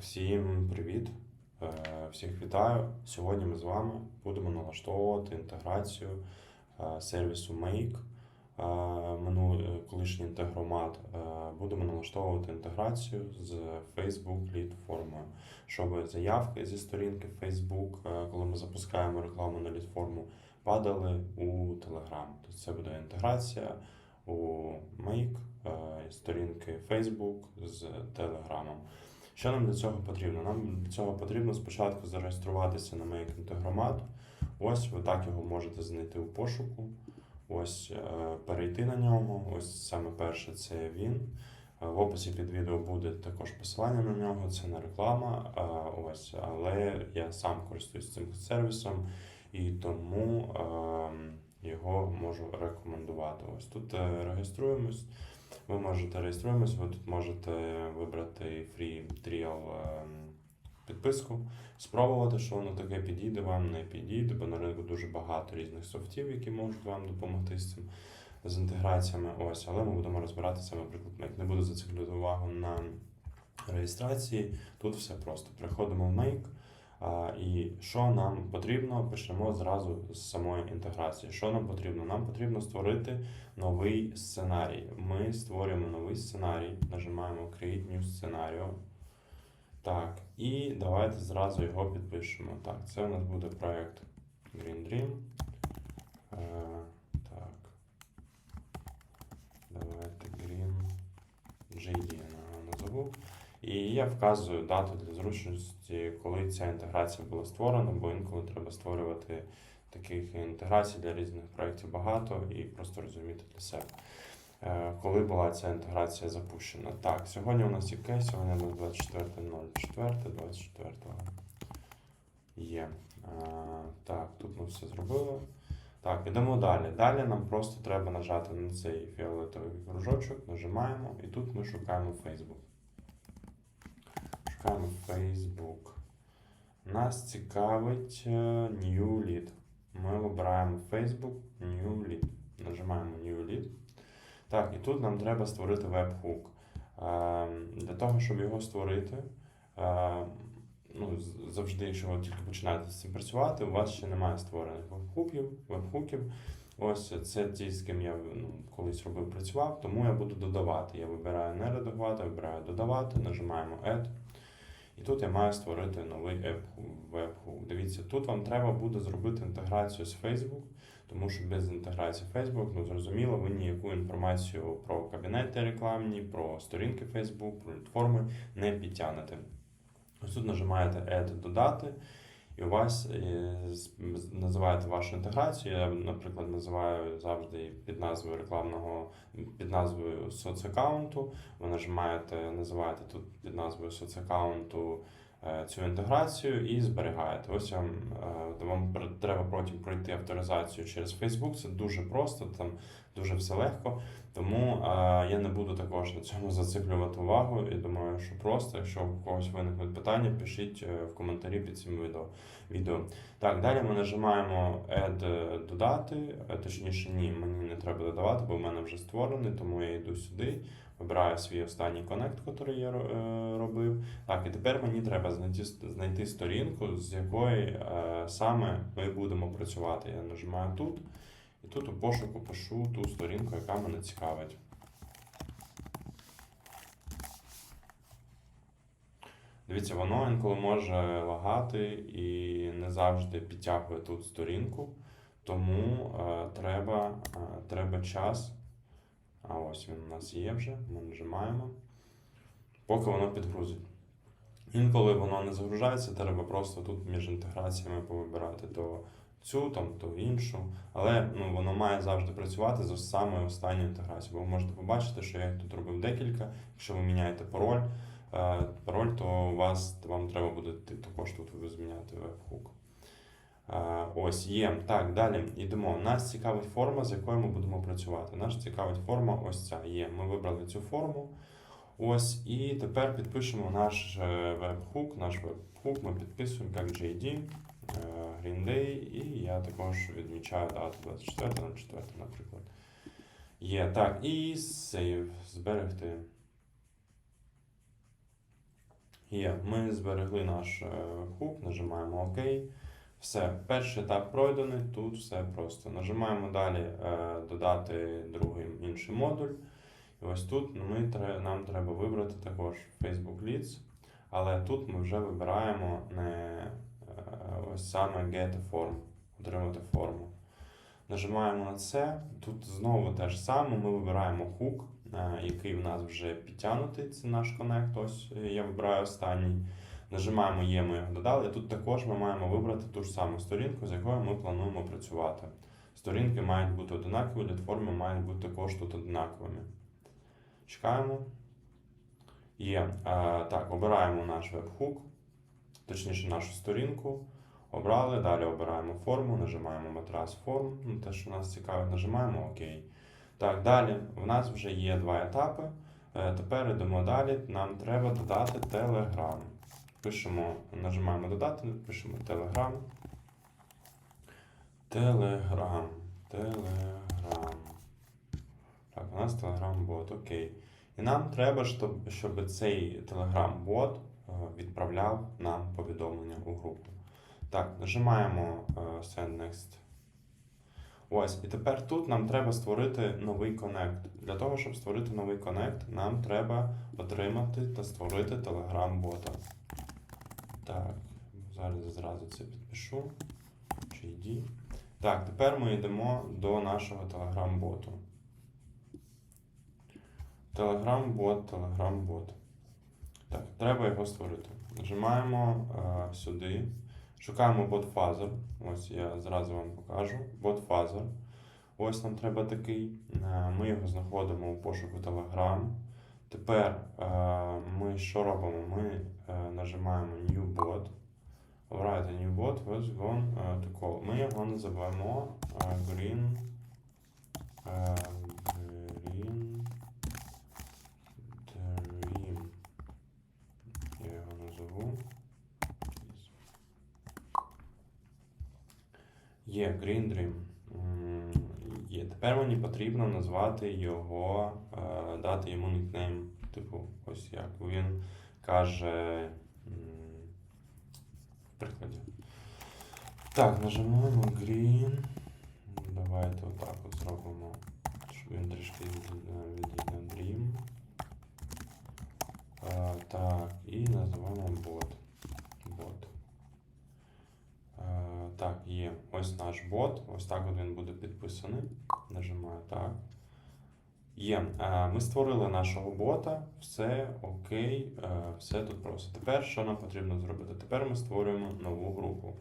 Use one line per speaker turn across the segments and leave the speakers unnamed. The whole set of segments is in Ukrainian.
всім привіт! Е, Всіх вітаю. Сьогодні ми з вами будемо налаштовувати інтеграцію е, сервісу Make. Е, колишній інтегромат. Будемо налаштовувати інтеграцію з Facebook Lead формою, щоб заявки зі сторінки Facebook, коли ми запускаємо рекламу на lead форму, падали у Telegram. Тобто це буде інтеграція у Make сторінки Facebook з Telegram. Що нам для цього потрібно? Нам для цього потрібно спочатку зареєструватися на Make Інтегромат. Ось ви так його можете знайти у пошуку. Ось е, перейти на нього. Ось саме перше це він. Е, В описі під відео буде також посилання на нього. Це не реклама. Ось, але я сам користуюсь цим сервісом і тому е, його можу рекомендувати. Ось тут е, реєструємось. Ви можете реєструємось, ви тут можете вибрати free trial е, підписку, спробувати, що воно таке підійде вам, не підійде, бо на ринку дуже багато різних софтів, які можуть вам допомогти з цим з інтеграціями. Ось, але ми будемо розбиратися, наприклад, Make. Не буду зациклювати увагу на реєстрації. Тут все просто. Приходимо в Make. І що нам потрібно? Почнемо зразу з самої інтеграції. Що нам потрібно? Нам потрібно створити новий сценарій. Ми створюємо новий сценарій, нажимаємо Create New Scenario. Так, і давайте зразу його підпишемо. Так, це у нас буде проект Green Dream. Е, так. Давайте Green я назову. І я вказую дату для зручності, коли ця інтеграція була створена, бо інколи треба створювати таких інтеграцій для різних проєктів багато і просто розуміти для себе. Е, Коли була ця інтеграція запущена? Так, сьогодні у нас яке? Сьогодні у нас 24.04, 24 є. Е, Так, тут ми все зробили. Так, ідемо далі. Далі нам просто треба нажати на цей фіолетовий кружочок, нажимаємо, і тут ми шукаємо Facebook. Шукаємо Facebook. Нас цікавить е, New Lead. Ми вибираємо Facebook New Lead. Нажимаємо New Lead. Так, і тут нам треба створити веб-хук. Е, Для того, щоб його створити, е, ну, завжди, якщо ви тільки починаєте з цим працювати, у вас ще немає створених веб-хуків. веб-хуків. Ось це ті, з ким я ну, колись робив, працював, тому я буду додавати. Я вибираю не редагувати, вибираю додавати, нажимаємо Add. І тут я маю створити новий веб-хук. Дивіться, тут вам треба буде зробити інтеграцію з Facebook, тому що без інтеграції Facebook, ну зрозуміло, ви ніяку інформацію про кабінети рекламні, про сторінки Facebook, про платформи не підтягнете. Ось тут нажимаєте Add додати, і у вас називаєте вашу інтеграцію. Я, наприклад, називаю завжди під назвою рекламного, під назвою соцаккаунту. Ви нажимаєте, називаєте тут під назвою соцаккаунту цю інтеграцію і зберігаєте. Ось вам, е, вам треба потім пройти авторизацію через Facebook. Це дуже просто, там дуже все легко. Тому е, я не буду також на цьому зациклювати увагу. І думаю, що просто, якщо у когось виникнуть питання, пишіть е, в коментарі під цим відео. відео. Так, далі ми нажимаємо Add е, додати. Е, Точніше, ні, мені не треба додавати, бо в мене вже створений, тому я йду сюди, вибираю свій останній коннект, який я е, робив. Так, і тепер мені треба знайти, знайти сторінку, з якої е, саме ми будемо працювати. Я нажимаю тут. І тут у пошуку пишу ту сторінку, яка мене цікавить. Дивіться, воно інколи може лагати і не завжди підтягує тут сторінку, тому е, треба, треба час. А ось він у нас є вже, ми нажимаємо, поки воно підгрузить. Інколи воно не загружається, треба просто тут між інтеграціями повибирати то цю, там, то іншу. Але ну, воно має завжди працювати з самою останньою інтеграцією. Бо ви можете побачити, що я тут робив декілька. Якщо ви міняєте пароль, е, пароль, то у вас вам треба буде також тут зміняти веб-хук. Ось є. Так, далі йдемо. Нас цікавить форма, з якою ми будемо працювати. Нас цікавить форма ось ця є. Ми вибрали цю форму. Ось, і тепер підпишемо наш е, веб-хук. Наш веб-хук ми підписуємо як JD, е, Green Day, і я також відмічаю дату 24 на 4, наприклад. Є. Так, і save, зберегти. Є. Ми зберегли наш е, хук, нажимаємо ОК. Все, перший етап пройдений, тут все просто. Нажимаємо далі е, додати другий інший модуль. І ось тут ми, нам треба вибрати також Facebook Leads, але тут ми вже вибираємо не е, ось саме Get a Form, отримати форму. Нажимаємо на це. Тут знову те ж саме, ми вибираємо хук, е, який в нас вже підтягнутий, це наш коннект. Ось я вибираю останній. Нажимаємо Є, ми його додали. Тут також ми маємо вибрати ту ж саму сторінку, з якою ми плануємо працювати. Сторінки мають бути однакові, літформи мають бути також тут однаковими. Чекаємо. Є. Так, обираємо наш веб-хук, точніше нашу сторінку. Обрали, далі обираємо форму, нажимаємо матрас форм, ну, те, що нас цікавить, нажимаємо ОК. Так, далі в нас вже є два етапи. Е, Тепер йдемо далі. Нам треба додати Telegram. Пишемо, нажимаємо додати, пишемо Telegram. Telegram. Telegram. Так, у нас Telegram бот, окей. І нам треба, щоб, щоб цей Telegram бот е, відправляв нам повідомлення у групу. Так, нажимаємо е, Send Next. Ось, і тепер тут нам треба створити новий коннект. Для того, щоб створити новий коннект, нам треба отримати та створити Telegram-бота. Так, зараз зразу це підпишу. JD. Так, тепер ми йдемо до нашого Telegram-боту. Telegram-бот, Telegram-бот. Так, треба його створити. Нажимаємо е, сюди. Шукаємо бот-фазер. Ось я зразу вам покажу. Бот-фазер. Ось нам треба такий. Е, Ми його знаходимо у пошуку Telegram. Тепер е, ми що робимо? Ми е, нажимаємо New Bot. Write a new bot with one to call. Ми його називаємо е, Green. Green Dream. Я його назову. Є Green Dream. Тепер мені потрібно назвати його, е, дати йому нікнейм. Типу, ось як він каже в прикладі. Так, нажимаємо Green. Давайте отак от зробимо, щоб він трішки відійде відійде Dream. Е, так, і називаємо. Бот. Е, так, є. Ось наш бот. Ось так от він буде підписаний. Нажимаю так. Є. Е, Ми створили нашого бота. Все окей, е, все тут просто. Тепер що нам потрібно зробити? Тепер ми створюємо нову групу.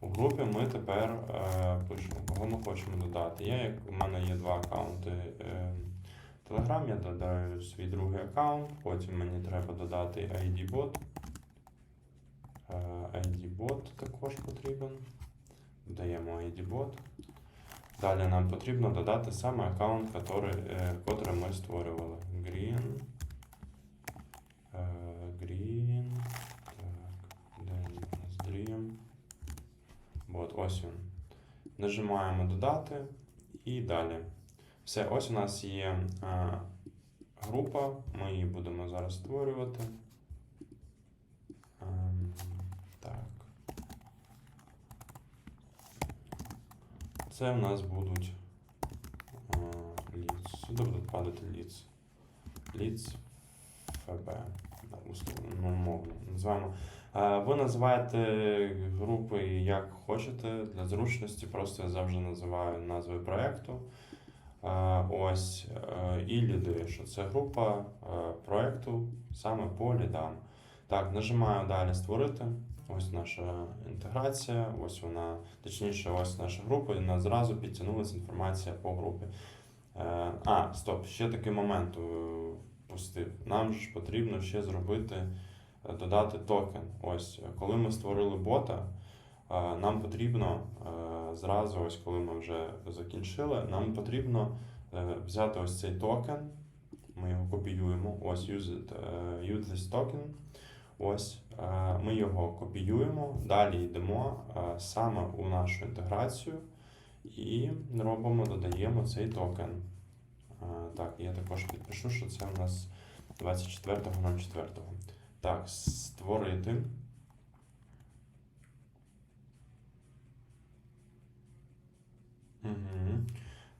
У групі ми тепер е, пишемо, кого ми хочемо додати. Я, як у мене є два аккаунти Telegram, я додаю свій другий аккаунт, потім мені треба додати ID-бот. ID-бот також потрібен. Додаємо ID-бот. Далі нам потрібно додати саме аккаунт, котрий, е, ми створювали. Green. е, Green. Так, де у нас Dream. От, ось він. Нажимаємо додати і далі. Все, ось у нас є е, група, ми її будемо зараз створювати. Ем, так. Це в нас будуть е, leads. Сюди будуть падати leads. Leads FB. Так, ну, називаємо. Е, Ви називаєте групи як хочете для зручності, просто я завжди називаю назви проєкту. Е, Ось і ліди, що це група проєкту саме по лідам. Так, нажимаю далі створити. Ось наша інтеграція, ось вона, точніше, ось наша група, і нас зразу підтягнулася інформація по групі. Е, А, стоп, ще такий момент впустив. Нам ж потрібно ще зробити, е, додати токен. Ось, коли ми створили бота, е, нам потрібно зразу, ось коли ми вже закінчили, нам потрібно взяти ось цей токен. Ми його копіюємо. Use this token. Ось е, ми його копіюємо, далі йдемо е, саме у нашу інтеграцію і робимо, додаємо цей токен. Е, Так, я також підпишу, що це у нас 24.04. Так, створити. Угу.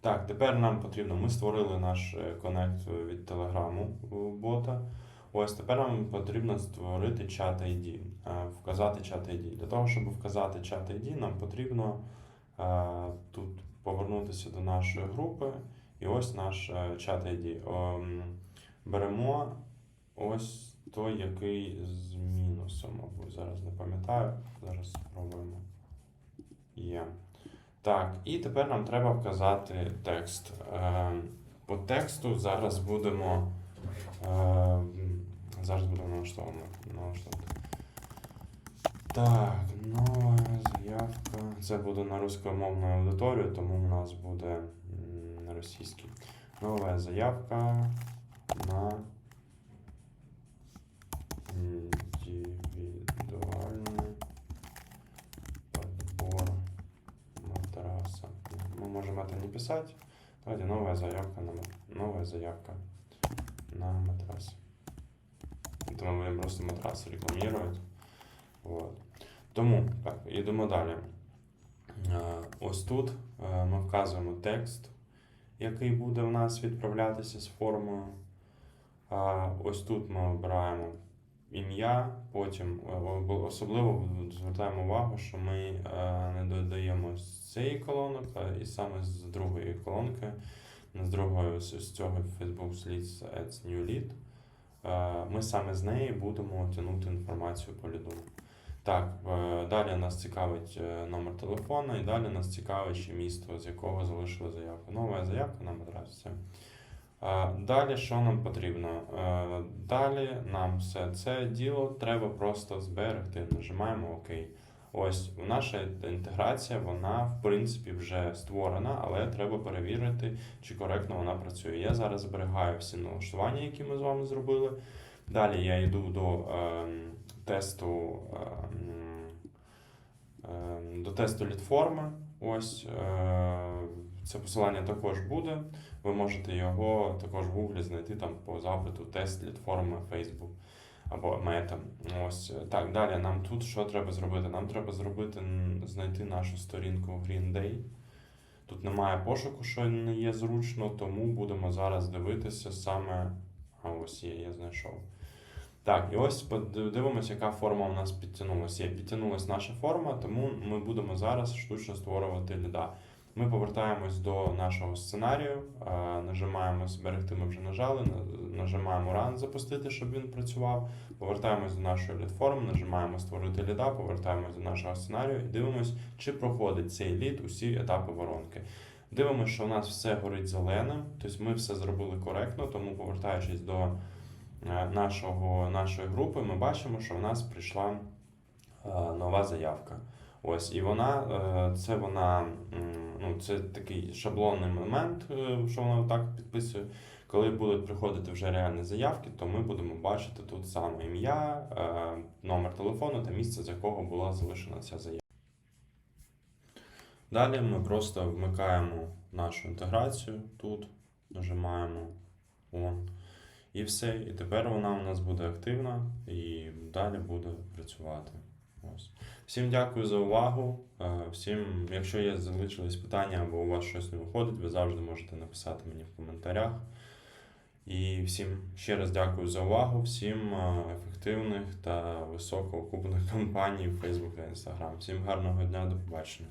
Так, тепер нам потрібно. Ми створили наш коннект від телеграму бота. Ось тепер нам потрібно створити чат ID, е, вказати чат ID. Для того, щоб вказати чат ID, нам потрібно е, тут повернутися до нашої групи. І ось наш е, чат ID. Ем, Беремо ось той, який з мінусом, мабуть, зараз не пам'ятаю. Зараз спробуємо. Є. Так, і тепер нам треба вказати текст. Е, По тексту зараз будемо. е, Зараз будемо налаштовувати. налаштовувати. Так, нова заявка. Це буде на рускомовну аудиторію, тому у нас буде м, на російській. Нова заявка на индивидуальный подбор матраса. Мы можем это не писать. Давайте новая заявка на ма- новая заявка на матрас. Это мы будем просто матрас рекламировать. Вот. Тому, так, йдемо далі. Е, Ось тут е, ми вказуємо текст, який буде у нас відправлятися з формою. Ось тут ми обираємо ім'я, потім е, особливо звертаємо увагу, що ми е, не додаємо з цієї колонок, і саме з другої колонки, з другої з цього Facebook Leads Ads New Lead. Е, Ми саме з неї будемо тягнути інформацію по ліду. Так, е, далі нас цікавить е, номер телефону, і далі нас цікавить ще місто, з якого залишили заявку. Нова заявка нам одразу все. Далі що нам потрібно? Далі нам все це діло треба просто зберегти. Нажимаємо ОК. Ось наша інтеграція, вона в принципі вже створена, але треба перевірити, чи коректно вона працює. Я зараз зберігаю всі налаштування, які ми з вами зробили. Далі я йду до ем, тесту ем, до тесту літформи. Ось е, це посилання також буде. Ви можете його також в Гуглі знайти там по запиту тест літформи Facebook або Meta. Ось е, так. Далі нам тут що треба зробити? Нам треба зробити знайти нашу сторінку Green Day. Тут немає пошуку, що не є зручно, тому будемо зараз дивитися саме. А ось є, я знайшов. Так, і ось подивимося, яка форма у нас підтягнулася. Є підтягнулася наша форма, тому ми будемо зараз штучно створювати ліда. Ми повертаємось до нашого сценарію, нажимаємо зберегти, ми вже нажали, нажимаємо Run запустити, щоб він працював. Повертаємось до нашої лід-форми, нажимаємо створити ліда, повертаємось до нашого сценарію і дивимось, чи проходить цей лід усі етапи воронки. Дивимося, що у нас все горить зеленим, тобто ми все зробили коректно, тому повертаючись до е, нашого, нашої групи, ми бачимо, що в нас прийшла е, нова заявка. Ось, і вона, е, це вона, ну, це такий шаблонний момент, е, що вона так підписує. Коли будуть приходити вже реальні заявки, то ми будемо бачити тут саме ім'я, е, номер телефону та місце, з якого була залишена ця заявка. Далі ми просто вмикаємо нашу інтеграцію тут, нажимаємо On. І все. І тепер вона у нас буде активна і далі буде працювати. Ось. Всім дякую за увагу. Е, Всім, якщо є залишились питання або у вас щось не виходить, ви завжди можете написати мені в коментарях. І всім ще раз дякую за увагу, всім е, ефективних та високоокупних кампаній в Facebook та Instagram. Всім гарного дня, до побачення.